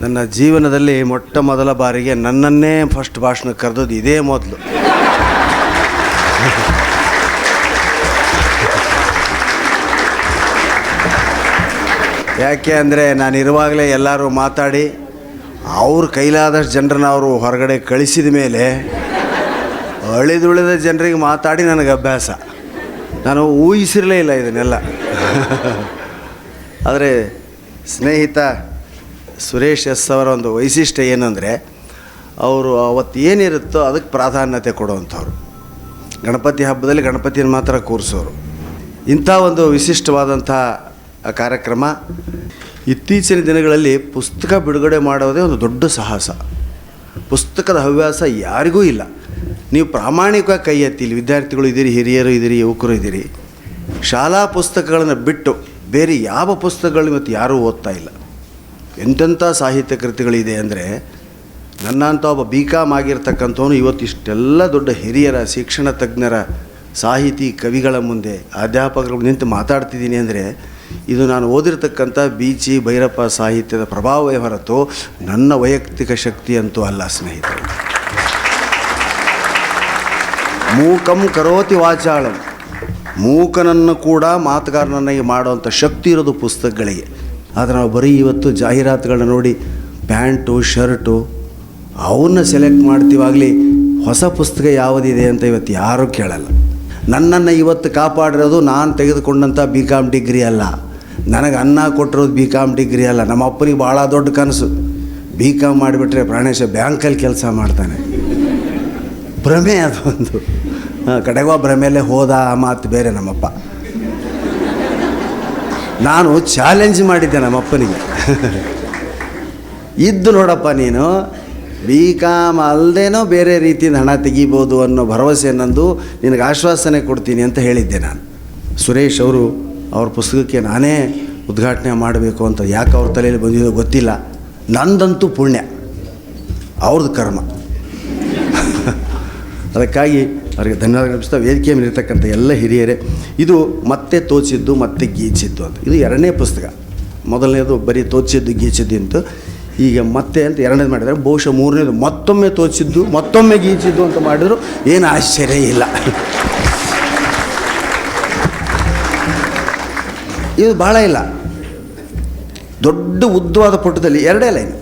ನನ್ನ ಜೀವನದಲ್ಲಿ ಮೊಟ್ಟ ಮೊದಲ ಬಾರಿಗೆ ನನ್ನನ್ನೇ ಫಸ್ಟ್ ಭಾಷಣ ಕರೆದದ್ದು ಇದೇ ಮೊದಲು. ಯಾಕೆ ಅಂದರೆ ನಾನಿರುವಾಗಲೇ ಎಲ್ಲರೂ ಮಾತಾಡಿ ಅವ್ರ ಕೈಲಾದಷ್ಟು ಜನರನ್ನ ಅವರು ಹೊರಗಡೆ ಕಳಿಸಿದ ಮೇಲೆ ಅಳಿದುಳಿದ ಜನರಿಗೆ ಮಾತಾಡಿ ನನಗೆ ಅಭ್ಯಾಸ. ನಾನು ಊಹಿಸಿರಲೇ ಇಲ್ಲ ಇದನ್ನೆಲ್ಲ. ಆದರೆ ಸ್ನೇಹಿತ ಸುರೇಶ್ ಎಸ್ ಅವರ ಒಂದು ವೈಶಿಷ್ಟ್ಯ ಏನಂದರೆ, ಅವರು ಅವತ್ತು ಏನಿರುತ್ತೋ ಅದಕ್ಕೆ ಪ್ರಾಧಾನ್ಯತೆ ಕೊಡುವಂಥವ್ರು. ಗಣಪತಿ ಹಬ್ಬದಲ್ಲಿ ಗಣಪತಿಯನ್ನು ಮಾತ್ರ ಕೂರಿಸೋರು. ಇಂಥ ಒಂದು ವಿಶಿಷ್ಟವಾದಂಥ ಕಾರ್ಯಕ್ರಮ ಇತ್ತೀಚಿನ ದಿನಗಳಲ್ಲಿ ಪುಸ್ತಕ ಬಿಡುಗಡೆ ಮಾಡೋದೇ ಒಂದು ದೊಡ್ಡ ಸಾಹಸ. ಪುಸ್ತಕದ ಹವ್ಯಾಸ ಯಾರಿಗೂ ಇಲ್ಲ. ನೀವು ಪ್ರಾಮಾಣಿಕವಾಗಿ ಕೈ ಎತ್ತಿ ಇಲ್ಲಿ ವಿದ್ಯಾರ್ಥಿಗಳು ಇದ್ದೀರಿ, ಹಿರಿಯರು ಇದ್ದೀರಿ, ಯುವಕರು ಇದ್ದೀರಿ, ಶಾಲಾ ಪುಸ್ತಕಗಳನ್ನು ಬಿಟ್ಟು ಬೇರೆ ಯಾವ ಪುಸ್ತಕಗಳು ಇವತ್ತು ಯಾರೂ ಓದ್ತಾ ಇಲ್ಲ. ಎಂತೆಂಥ ಸಾಹಿತ್ಯ ಕೃತಿಗಳಿದೆ ಅಂದರೆ ನನ್ನಂಥ ಒಬ್ಬ ಬಿ ಕಾಮ್ ಆಗಿರ್ತಕ್ಕಂಥವನು ಇವತ್ತು ಇಷ್ಟೆಲ್ಲ ದೊಡ್ಡ ಹಿರಿಯರ, ಶಿಕ್ಷಣ ತಜ್ಞರ, ಸಾಹಿತಿ ಕವಿಗಳ ಮುಂದೆ ಅಧ್ಯಾಪಕರ ನಿಂತು ಮಾತಾಡ್ತಿದ್ದೀನಿ ಅಂದರೆ ಇದು ನಾನು ಓದಿರ್ತಕ್ಕಂಥ ಬೀಚಿ ಭೈರಪ್ಪ ಸಾಹಿತ್ಯದ ಪ್ರಭಾವವೇ ಹೊರತು ನನ್ನ ವೈಯಕ್ತಿಕ ಶಕ್ತಿ ಅಂತೂ ಅಲ್ಲ, ಸ್ನೇಹಿತರು. ಮೂಕಂ ಕರೋತಿ ವಾಚಾಳಂ. ಮೂಕನನ್ನು ಕೂಡ ಮಾತುಗಾರನನ್ನಾಗಿ ಮಾಡುವಂಥ ಶಕ್ತಿ ಇರೋದು ಪುಸ್ತಕಗಳಿಗೆ. ಆದರೆ ನಾವು ಬರೀ ಇವತ್ತು ಜಾಹೀರಾತುಗಳನ್ನ ನೋಡಿ ಪ್ಯಾಂಟು, ಶರ್ಟು ಅವನ್ನ ಸೆಲೆಕ್ಟ್ ಮಾಡ್ತೀವಾಗಲಿ ಹೊಸ ಪುಸ್ತಕ ಯಾವುದಿದೆ ಅಂತ ಇವತ್ತು ಯಾರೂ ಕೇಳಲ್ಲ. ನನ್ನನ್ನು ಇವತ್ತು ಕಾಪಾಡಿರೋದು ನಾನು ತೆಗೆದುಕೊಂಡಂಥ ಬಿ ಕಾಮ್ ಡಿಗ್ರಿ ಅಲ್ಲ. ನನಗೆ ಅನ್ನ ಕೊಟ್ಟಿರೋದು ಬಿ ಕಾಮ್ ಡಿಗ್ರಿ ಅಲ್ಲ. ನಮ್ಮ ಅಪ್ಪನಿಗೆ ಭಾಳ ದೊಡ್ಡ ಕನಸು. ಬಿ ಕಾಮ್ ಮಾಡಿಬಿಟ್ರೆ ಪ್ರಾಣೇಶ ಬ್ಯಾಂಕಲ್ಲಿ ಕೆಲಸ ಮಾಡ್ತಾನೆ. ಭ್ರಮೆ ಅದು ಒಂದು. ಹಾಂ ಕಡೆಗೋ ಭ್ರಮೆಯಲ್ಲೇ ಹೋದ ಆ ಮಾತು ಬೇರೆ ನಮ್ಮಪ್ಪ. ನಾನು ಚಾಲೆಂಜ್ ಮಾಡಿದ್ದೆ ನಮ್ಮಪ್ಪನಿಗೆ. ಇದ್ದು ನೋಡಪ್ಪ ನೀನು ಬಿ ಕಾಮ್ ಅಲ್ಲದೇನೋ ಬೇರೆ ರೀತಿಯಿಂದ ಹಣ ತೆಗಿಬೋದು ಅನ್ನೋ ಭರವಸೆ ನಂದು, ನಿನಗೆ ಆಶ್ವಾಸನೆ ಕೊಡ್ತೀನಿ ಅಂತ ಹೇಳಿದ್ದೆ ನಾನು. ಸುರೇಶ್ ಅವರು ಅವ್ರ ಪುಸ್ತಕಕ್ಕೆ ನಾನೇ ಉದ್ಘಾಟನೆ ಮಾಡಬೇಕು ಅಂತ ಯಾಕೆ ಅವ್ರ ತಲೆಯಲ್ಲಿ ಬಂದಿದೋ ಗೊತ್ತಿಲ್ಲ. ನಂದಂತೂ ಪುಣ್ಯ. ಅವ್ರದ್ದು ಕರ್ಮ. ಅದಕ್ಕಾಗಿ ಅವರಿಗೆ ಧನ್ಯವಾದ ಅರ್ಪಿಸ್ತಾ ವೇದಿಕೆಯ ಮೇಲೆ ಇರ್ತಕ್ಕಂಥ ಎಲ್ಲ ಹಿರಿಯರೇ, ಇದು ಮತ್ತೆ ತೋಚಿದ್ದು, ಮತ್ತೆ ಗೀಚಿದ್ದು ಅಂತ. ಇದು ಎರಡನೇ ಪುಸ್ತಕ. ಮೊದಲನೇದು ಬರೀ ತೋಚಿದ್ದು, ಗೀಚಿದ್ದು ಅಂತ ಈಗ ಮತ್ತೆ ಅಂತ ಎರಡನೇದು ಮಾಡಿದರೆ ಬಹುಶಃ ಮೂರನೇದು ಮತ್ತೊಮ್ಮೆ ತೋಚಿದ್ದು, ಮತ್ತೊಮ್ಮೆ ಗೀಚಿದ್ದು ಅಂತ ಮಾಡಿದ್ರು ಏನು ಆಶ್ಚರ್ಯ ಇಲ್ಲ. ಇದು ಭಾಳ ಇಲ್ಲ. ದೊಡ್ಡ ಉದ್ದವಾದ ಪುಟದಲ್ಲಿ ಎರಡೇ ಲೈನ್.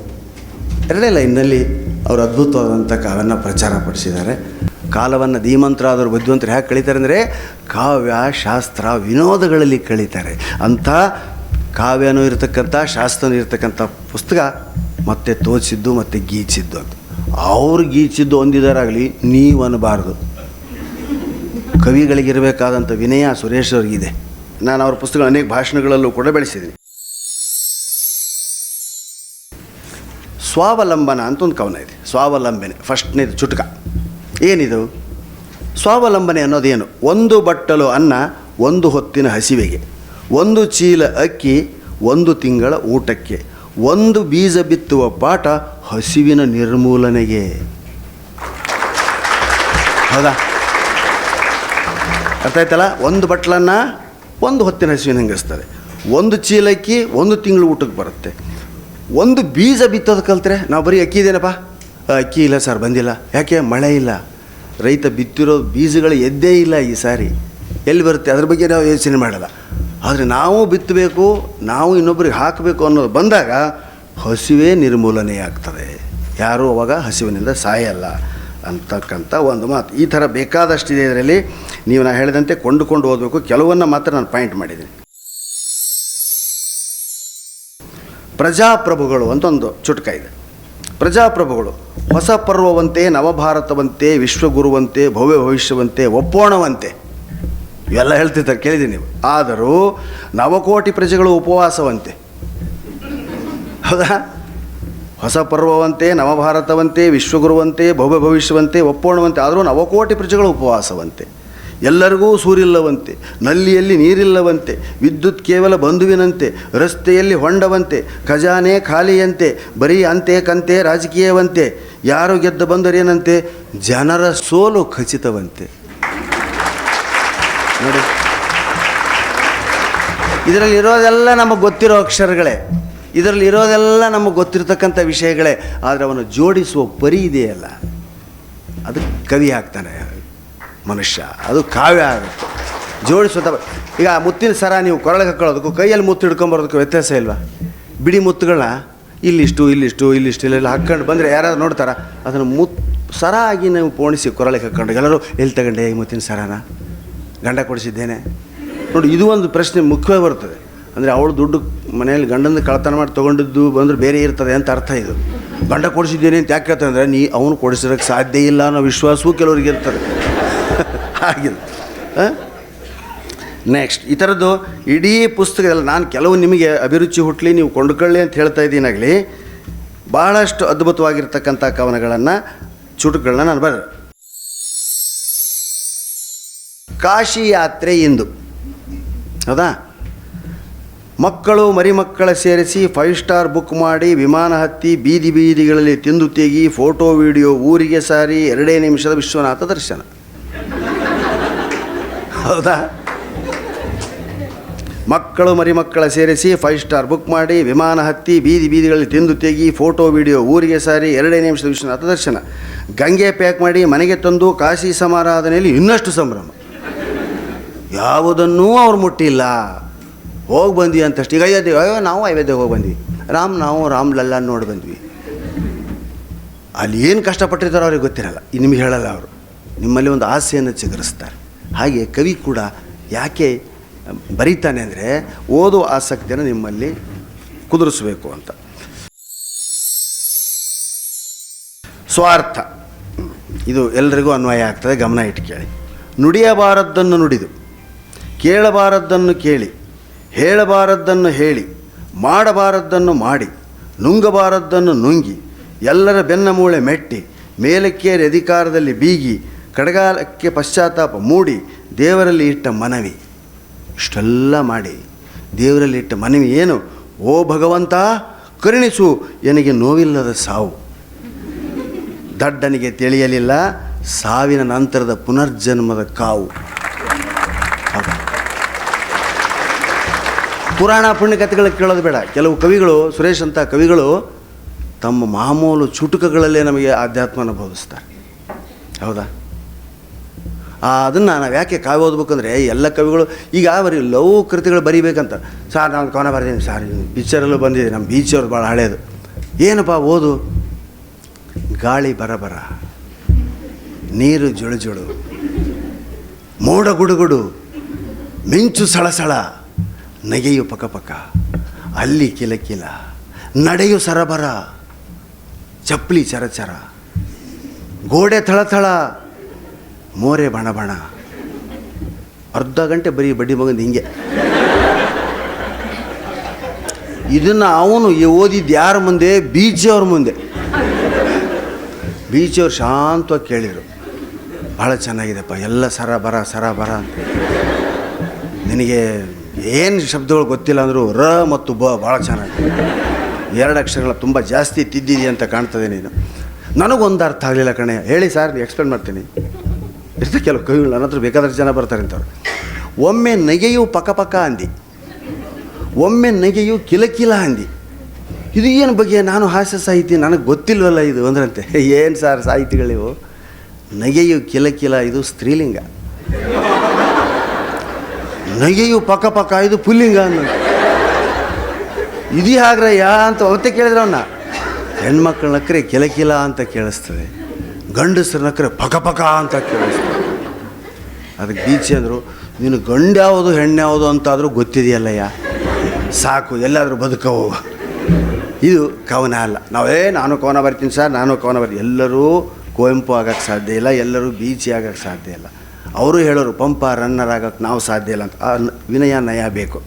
ಎರಡೇ ಲೈನ್ನಲ್ಲಿ ಅವರು ಅದ್ಭುತವಾದಂಥ ಕಾವ್ಯನ ಪ್ರಚಾರ ಪಡಿಸಿದ್ದಾರೆ. ಕಾಲವನ್ನು ಧೀಮಂತರಾದವರು ಬುದ್ಧಿವಂತರು ಹೇಗೆ ಕಳೀತಾರೆ ಅಂದರೆ ಕಾವ್ಯ, ಶಾಸ್ತ್ರ, ವಿನೋದಗಳಲ್ಲಿ ಕಳೀತಾರೆ. ಅಂಥ ಕಾವ್ಯನೂ ಇರತಕ್ಕಂಥ, ಶಾಸ್ತ್ರನೂ ಇರತಕ್ಕಂಥ ಪುಸ್ತಕ ಮತ್ತೆ ತೋಚಿದ್ದು ಮತ್ತು ಗೀಚಿದ್ದು ಅಂತ ಅವ್ರು ಗೀಚಿದ್ದು ಹೊಂದಿದಾರಾಗಲಿ ನೀವು ಅನ್ನಬಾರ್ದು ಕವಿಗಳಿಗಿರಬೇಕಾದಂಥ ವಿನಯ ಸುರೇಶ್ ಅವ್ರಿಗಿದೆ. ನಾನು ಅವ್ರ ಪುಸ್ತಕ ಅನೇಕ ಭಾಷಣಗಳಲ್ಲೂ ಕೂಡ ಬೆಳೆಸಿದ್ದೀನಿ. ಸ್ವಾವಲಂಬನ ಅಂತ ಒಂದು ಕವನ ಇದೆ. ಸ್ವಾವಲಂಬನೆ ಫಸ್ಟ್ನೇದು ಚುಟುಕ. ಏನಿದು? ಸ್ವಾವಲಂಬನೆ ಅನ್ನೋದೇನು ಒಂದು ಬಟ್ಟಲು ಅನ್ನ ಒಂದು ಹೊತ್ತಿನ ಹಸಿವೆಗೆ, ಒಂದು ಚೀಲ ಅಕ್ಕಿ ಒಂದು ತಿಂಗಳ ಊಟಕ್ಕೆ, ಒಂದು ಬೀಜ ಬಿತ್ತುವ ಪಾಠ ಹಸಿವಿನ ನಿರ್ಮೂಲನೆಗೆ. ಹೌದಾ? ಅರ್ಥ ಆಯ್ತಲ್ಲ? ಒಂದು ಬಟ್ಲನ್ನ ಒಂದು ಹೊತ್ತಿನ ಹಸಿವಿನ ಹಂಗಸ್ತದೆ? ಒಂದು ಚೀಲಕ್ಕಿ ಒಂದು ತಿಂಗಳು ಊಟಕ್ಕೆ ಬರುತ್ತೆ. ಒಂದು ಬೀಜ ಬಿತ್ತೋದು ಕಲ್ತ್ರೆ ನಾವು ಬರೀ ಅಕ್ಕಿ ಇದೇನಪ್ಪ? ಅಕ್ಕಿ ಇಲ್ಲ ಸರ್, ಬಂದಿಲ್ಲ. ಯಾಕೆ? ಮಳೆ ಇಲ್ಲ. ರೈತ ಬಿತ್ತಿರೋ ಬೀಜಗಳು ಎದ್ದೇ ಇಲ್ಲ ಈ ಸಾರಿ. ಎಲ್ಲಿ ಬರುತ್ತೆ? ಅದ್ರ ಬಗ್ಗೆ ನಾವು ಯೋಚನೆ ಮಾಡಲ್ಲ. ಆದರೆ ನಾವು ಬಿತ್ತಬೇಕು, ನಾವು ಇನ್ನೊಬ್ಬರಿಗೆ ಹಾಕಬೇಕು ಅನ್ನೋದು ಬಂದಾಗ ಹಸಿವೇ ನಿರ್ಮೂಲನೆ ಆಗ್ತದೆ. ಯಾರೂ ಅವಾಗ ಹಸಿವಿನಿಂದ ಸಾಯಲ್ಲ ಅಂತಕ್ಕಂಥ ಒಂದು ಮಾತು. ಈ ಥರ ಬೇಕಾದಷ್ಟಿದೆ ಇದರಲ್ಲಿ. ನೀವು ನಾನು ಹೇಳಿದಂತೆ ಕೊಂಡುಕೊಂಡು ಓದಬೇಕು. ಕೆಲವನ್ನು ಮಾತ್ರ ನಾನು ಪಾಯಿಂಟ್ ಮಾಡಿದ್ದೀನಿ. ಪ್ರಜಾಪ್ರಭುಗಳು ಅಂತ ಒಂದು ಚುಟಕ ಇದೆ. ಪ್ರಜಾಪ್ರಭುಗಳು, ಹೊಸ ಪರ್ವವಂತೆ, ನವಭಾರತವಂತೆ, ವಿಶ್ವಗುರುವಂತೆ, ಭವ್ಯ ಭವಿಷ್ಯವಂತೆ, ಒಪ್ಪೋಣವಂತೆ. ಇವೆಲ್ಲ ಹೇಳ್ತಿರ್ತಾರೆ, ಕೇಳಿದ್ದೀನಿ ನೀವು. ಆದರೂ ನವಕೋಟಿ ಪ್ರಜೆಗಳು ಉಪವಾಸವಂತೆ. ಹೌದಾ? ಹೊಸ ಪರ್ವವಂತೆ, ನವಭಾರತವಂತೆ, ವಿಶ್ವಗುರುವಂತೆ, ಭವ್ಯ ಭವಿಷ್ಯವಂತೆ, ಒಪ್ಪೋಣವಂತೆ, ಆದರೂ ನವಕೋಟಿ ಪ್ರಜೆಗಳು ಉಪವಾಸವಂತೆ. ಎಲ್ಲರಿಗೂ ಸೂರಿಲ್ಲವಂತೆ, ನಲ್ಲಿಯಲ್ಲಿ ನೀರಿಲ್ಲವಂತೆ, ವಿದ್ಯುತ್ ಕೇವಲ ಬಂಧುವಿನಂತೆ, ರಸ್ತೆಯಲ್ಲಿ ಹೊಂಡವಂತೆ, ಖಜಾನೆ ಖಾಲಿಯಂತೆ, ಬರೀ ಅಂತೆ ಕಂತೆ ರಾಜಕೀಯವಂತೆ, ಯಾರು ಗೆದ್ದ ಬಂದರೇನಂತೆ? ಜನರ ಸೋಲು ಖಚಿತವಂತೆ. ನೋಡಿ. ಇದರಲ್ಲಿ ಇರೋದೆಲ್ಲ ನಮಗೆ ಗೊತ್ತಿರೋ ಅಕ್ಷರಗಳೇ. ಇದರಲ್ಲಿ ಇರೋದೆಲ್ಲ ನಮಗೆ ಗೊತ್ತಿರತಕ್ಕಂಥ ವಿಷಯಗಳೇ. ಆದರೆ ಅವನು ಜೋಡಿಸುವ ಪರಿ ಇದೆಯಲ್ಲ ಅದಕ್ಕೆ ಕವಿ ಆಗ್ತಾನೆ ಮನುಷ್ಯ. ಅದು ಕಾವ್ಯ ಆಗುತ್ತೆ. ಜೋಡಿಸುವಂಥ ಈಗ ಮುತ್ತಿನ ಸರ ನೀವು ಕೊರಳಿಗೆ ಹಾಕೊಳ್ಳೋದಕ್ಕೂ ಕೈಯಲ್ಲಿ ಮುತ್ತು ಹಿಡ್ಕೊಂಬರೋದಕ್ಕೂ ವ್ಯತ್ಯಾಸ ಇಲ್ವಾ? ಬಿಡಿ ಮುತ್ತುಗಳನ್ನ ಇಲ್ಲಿಷ್ಟು ಇಲ್ಲಿಷ್ಟು ಇಲ್ಲಿಷ್ಟು, ಇಲ್ಲೆಲ್ಲ ಹಾಕ್ಕೊಂಡು ಬಂದರೆ ಯಾರಾದ್ರು ನೋಡ್ತಾರ? ಅದನ್ನು ಮುತ್ ಸರ ಆಗಿ ನೀವು ಪೋಣಿಸಿ ಕೊರಳಿಗೆ ಹಾಕ್ಕೊಂಡು ಎಲ್ಲರೂ ಎಲ್ಲಿ ತಗೊಂಡೆ ಈ ಮುತ್ತಿನ ಸರನ? ಗಂಡ ಕೊಡಿಸಿದ್ದೇನೆ. ನೋಡಿ, ಇದು ಒಂದು ಪ್ರಶ್ನೆ ಮುಖ್ಯವಾಗಿ ಬರ್ತದೆ. ಅಂದರೆ ಅವಳು ದುಡ್ಡು ಮನೆಯಲ್ಲಿ ಗಂಡನ ಕಳ್ತನ ಮಾಡಿ ತೊಗೊಂಡಿದ್ದು ಬಂದ್ರೆ ಬೇರೆ ಇರ್ತದೆ ಅಂತ ಅರ್ಥ ಇದು. ಗಂಡ ಕೊಡಿಸಿದ್ದೇನೆ ಅಂತ ಯಾಕೆ ಹೇಳ್ತಾರೆ ಅಂದರೆ, ನೀ ಅವನು ಕೊಡಿಸಿರೋಕ್ಕೆ ಸಾಧ್ಯ ಇಲ್ಲ ಅನ್ನೋ ವಿಶ್ವಾಸವೂ ಕೆಲವರಿಗೆ ಇರ್ತದೆ. ಹಾಗಿದೆ ನೆಕ್ಸ್ಟ್ ಈ ಥರದ್ದು ಇಡೀ ಪುಸ್ತಕದಲ್ಲಿ, ನಾನು ಕೆಲವು ನಿಮಗೆ ಅಭಿರುಚಿ ಹುಟ್ಟಲಿ ನೀವು ಕೊಂಡುಕೊಳ್ಳಿ ಅಂತ ಹೇಳ್ತಾ ಇದ್ದೀನಾಗಲಿ ಭಾಳಷ್ಟು ಅದ್ಭುತವಾಗಿರ್ತಕ್ಕಂಥ ಕವನಗಳನ್ನು, ಚುಟುಕುಗಳನ್ನ ನಾನು ಬರ ಕಾಶಿ ಯಾತ್ರೆ ಇಂದು. ಹೌದಾ? ಮಕ್ಕಳು ಮರಿಮಕ್ಕಳ ಸೇರಿಸಿ ಫೈವ್ ಸ್ಟಾರ್ ಬುಕ್ ಮಾಡಿ, ವಿಮಾನ ಹತ್ತಿ, ಬೀದಿ ಬೀದಿಗಳಲ್ಲಿ ತಿಂದು ತೆಗಿ ಫೋಟೋ ವಿಡಿಯೋ ಊರಿಗೆ ಸಾರಿ, ಎರಡೇ ನಿಮಿಷದ ವಿಶ್ವನಾಥ ದರ್ಶನ. ಹೌದಾ? ಮಕ್ಕಳು ಮರಿಮಕ್ಕಳ ಸೇರಿಸಿ ಫೈವ್ ಸ್ಟಾರ್ ಬುಕ್ ಮಾಡಿ, ವಿಮಾನ ಹತ್ತಿ, ಬೀದಿ ಬೀದಿಗಳಲ್ಲಿ ತಿಂದು ತೆಗಿ ಫೋಟೋ ವಿಡಿಯೋ ಊರಿಗೆ ಸಾರಿ, ಎರಡೇ ನಿಮಿಷದ ವಿಶ್ವನಾಥ ದರ್ಶನ ಗಂಗೆ ಪ್ಯಾಕ್ ಮಾಡಿ, ಮನೆಗೆ ತಂದು, ಕಾಶಿ ಸಮಾರಾಧನೆಯಲ್ಲಿ ಇನ್ನಷ್ಟು ಸಂಭ್ರಮ. ಯಾವುದನ್ನೂ ಅವ್ರು ಮುಟ್ಟಿಲ್ಲ. ಹೋಗಿ ಬಂದ್ವಿ ಅಂತಷ್ಟು. ಈಗ ಅಯೋಧ್ಯೆ ಅಯ್ಯೋ, ನಾವು ಅಯೋಧ್ಯೆಗೆ ಹೋಗಿ ಬಂದ್ವಿ. ರಾಮ್, ನಾವು ರಾಮ್ ಲಲ್ಲ ನೋಡಿ ಬಂದ್ವಿ. ಅಲ್ಲಿ ಏನು ಕಷ್ಟಪಟ್ಟಿರ್ತಾರೋ ಅವ್ರಿಗೆ ಗೊತ್ತಿರಲ್ಲ. ನಿಮಗೆ ಹೇಳಲ್ಲ ಅವರು. ನಿಮ್ಮಲ್ಲಿ ಒಂದು ಆಸೆಯನ್ನು ಚಿಗುರಿಸ್ತಾರೆ. ಹಾಗೆ ಕವಿ ಕೂಡ ಯಾಕೆ ಬರೀತಾನೆ ಅಂದರೆ, ಓದುವ ಆಸಕ್ತಿಯನ್ನು ನಿಮ್ಮಲ್ಲಿ ಕುದುರಿಸಬೇಕು ಅಂತ. ಸ್ವಾರ್ಥ. ಇದು ಎಲ್ರಿಗೂ ಅನ್ವಯ ಆಗ್ತದೆ, ಗಮನ ಇಟ್ಟು ಕೇಳಿ. ನುಡಿಯಬಾರದ್ದನ್ನು ನುಡಿದು, ಕೇಳಬಾರದ್ದನ್ನು ಕೇಳಿ, ಹೇಳಬಾರದ್ದನ್ನು ಹೇಳಿ, ಮಾಡಬಾರದ್ದನ್ನು ಮಾಡಿ, ನುಂಗಬಾರದ್ದನ್ನು ನುಂಗಿ, ಎಲ್ಲರ ಬೆನ್ನ ಮೂಳೆ ಮೆಟ್ಟಿ, ಮೇಲಕ್ಕೇರಿ ಅಧಿಕಾರದಲ್ಲಿ ಬೀಗಿ ಕಡಗಾಲಕ್ಕೆ ಪಶ್ಚಾತ್ತಾಪ ಮೂಡಿ ದೇವರಲ್ಲಿ ಇಟ್ಟ ಮನವಿ. ಇಷ್ಟೆಲ್ಲ ಮಾಡಿ ದೇವರಲ್ಲಿ ಇಟ್ಟ ಮನವಿ ಏನು? ಓ ಭಗವಂತ, ಕರುಣಿಸು ನನಗೆ ನೋವಿಲ್ಲದ ಸಾವು. ದಡ್ಡನಿಗೆ ತಿಳಿಯಲಿಲ್ಲ, ಸಾವಿನ ನಂತರದ ಪುನರ್ಜನ್ಮದ ಕಾವು? ಪುರಾಣ ಪುಣ್ಯಕಥೆಗಳು ಕೇಳೋದು ಬೇಡ. ಕೆಲವು ಕವಿಗಳು, ಸುರೇಶ್ ಅಂತ ಕವಿಗಳು ತಮ್ಮ ಮಾಮೂಲು ಚುಟುಕಗಳಲ್ಲೇ ನಮಗೆ ಆಧ್ಯಾತ್ಮನ ಬೋಧಿಸ್ತಾರೆ. ಹೌದಾ? ಅದನ್ನು ನಾವು ಯಾಕೆ ಕಾವ್ಯ ಓದ್ಬೇಕಂದ್ರೆ ಎಲ್ಲ ಕವಿಗಳು ಈಗ ಬರೀ ಲವ್ ಕೃತಿಗಳು ಬರೀಬೇಕಂತ. ಸಾರ್, ನಾನು ಕವನ ಬರ್ತೀನಿ ಸಾರ್ ಪಿಕ್ಚರಲ್ಲೂ ಬಂದಿದೆ ನಮ್ಮ ಬೀಚವ್ರು ಭಾಳ ಹಳೇದು. ಏನಪ್ಪ, ಓದು. ಗಾಳಿ ಬರಬರ ನೀರು ಜುಳು ಜುಳು, ಮೋಡ ಗುಡುಗುಡು ಮಿಂಚು ಸಳಸಳ ನಗೆಯು ಪಕಪಕ ಅಲ್ಲಿ ಕಿಲಕಿಲ ನಡೆಯು ಸರಬರ ಚಪ್ಪಲಿ ಚರಚರ ಗೋಡೆ ಥಳಥಳ ಮೋರೆ ಬಣ ಬಣ. ಅರ್ಧ ಗಂಟೆ ಬರೀ ಬಡ್ಡಿ ಮಗಂದು ಹಿಂಗೆ. ಇದನ್ನು ಅವನು ಓದಿದ್ದು ಯಾರ ಮುಂದೆ? ಬೀಚವ್ರ ಮುಂದೆ. ಬೀಚಿಯವ್ರು ಶಾಂತವಾಗಿ ಕೇಳಿದರು. ಭಾಳ ಚೆನ್ನಾಗಿದೆಪ್ಪ, ಎಲ್ಲ ಸರ ಬರ ಸರ ಬರ ಅಂತ. ನಿನಗೆ ಏನು ಶಬ್ದಗಳು ಗೊತ್ತಿಲ್ಲ ಅಂದರೂ ರ ಮತ್ತು ಬ ಭಾಳ ಚೆನ್ನಾಗಿ. ಎರಡು ಅಕ್ಷರಗಳ ತುಂಬ ಜಾಸ್ತಿ ತಿದ್ದಿದೆ ಅಂತ ಕಾಣ್ತದೆ ನೀನು. ನನಗೊಂದು ಅರ್ಥ ಆಗಲಿಲ್ಲ ಕಣೆ. ಹೇಳಿ ಸರ್ ಎಕ್ಸ್ಪ್ಲೇನ್ ಮಾಡ್ತೀನಿ. ಇರ್ತದೆ ಕೆಲವು ಕವಿಗಳು ನನ್ನ ಹತ್ರ ಬೇಕಾದಷ್ಟು ಜನ ಬರ್ತಾರೆ ಅಂತವ್ರು. ಒಮ್ಮೆ ನಗೆಯು ಪಕಪಕ ಅಂದಿ. ಒಮ್ಮೆ ನಗೆಯು ಕಿಲಕಿಲ ಅಂದಿ. ಇದು ಏನು ಬಗ್ಗೆ ನಾನು ಹಾಸ್ಯ ಸಾಹಿತಿ ನನಗೆ ಗೊತ್ತಿಲ್ವಲ್ಲ ಇದು ಅಂದ್ರಂತೆ. ಏನು ಸರ್ ಸಾಹಿತಿಗಳಿವು ನಗೆಯು ಕಿಲಕಿಲ ಇದು ಸ್ತ್ರೀಲಿಂಗ. ನಗೆಯು ಪಕ್ಕ ಪಕ್ಕ ಇದು ಪುಲ್ಲಿಂಗ ಅನ್ನೋ ಇದೀ ಹಾಗ್ರಯ್ಯ ಅಂತ ಅವತ್ತೇ ಕೇಳಿದ್ರೆ ಅವನ್ನ ಹೆಣ್ಮಕ್ಳ ನಕ್ರೆ ಕಿಲಕಿಲ ಅಂತ ಕೇಳಿಸ್ತದೆ. ಗಂಡಸ್ರ ನಕ್ರೆ ಪಕ ಪಕ ಅಂತ ಕೇಳಿಸ್ತಾರೆ. ಅದಕ್ಕೆ ಬೀಚಿ ಅಂದರು, ನೀನು ಗಂಡು ಯಾವುದು, ಹೆಣ್ಣು ಯಾವುದು ಅಂತಾದರೂ ಗೊತ್ತಿದೆಯಲ್ಲಯ್ಯ. ಸಾಕು, ಎಲ್ಲಾದರೂ ಬದುಕವು ಇದು ಕವನ ಅಲ್ಲ. ನಾವೇ, ನಾನು ಕವನ ಬರ್ತೀನಿ ಸರ್, ನಾನು ಕವನ ಬರ್ತೀನಿ. ಎಲ್ಲರೂ ಕುವೆಂಪು ಆಗೋಕ್ಕೆ ಸಾಧ್ಯ ಇಲ್ಲ, ಎಲ್ಲರೂ ಬೀಚಿ ಆಗಕ್ಕೆ ಸಾಧ್ಯ ಇಲ್ಲ. ಅವರು ಹೇಳೋರು, ಪಂಪ, ರನ್ನರ್ ಆಗೋಕ್ಕೆ ನಾವು ಸಾಧ್ಯ ಇಲ್ಲ ಅಂತ. ಆ ವಿನಯ, ನಯ ಬೇಕು.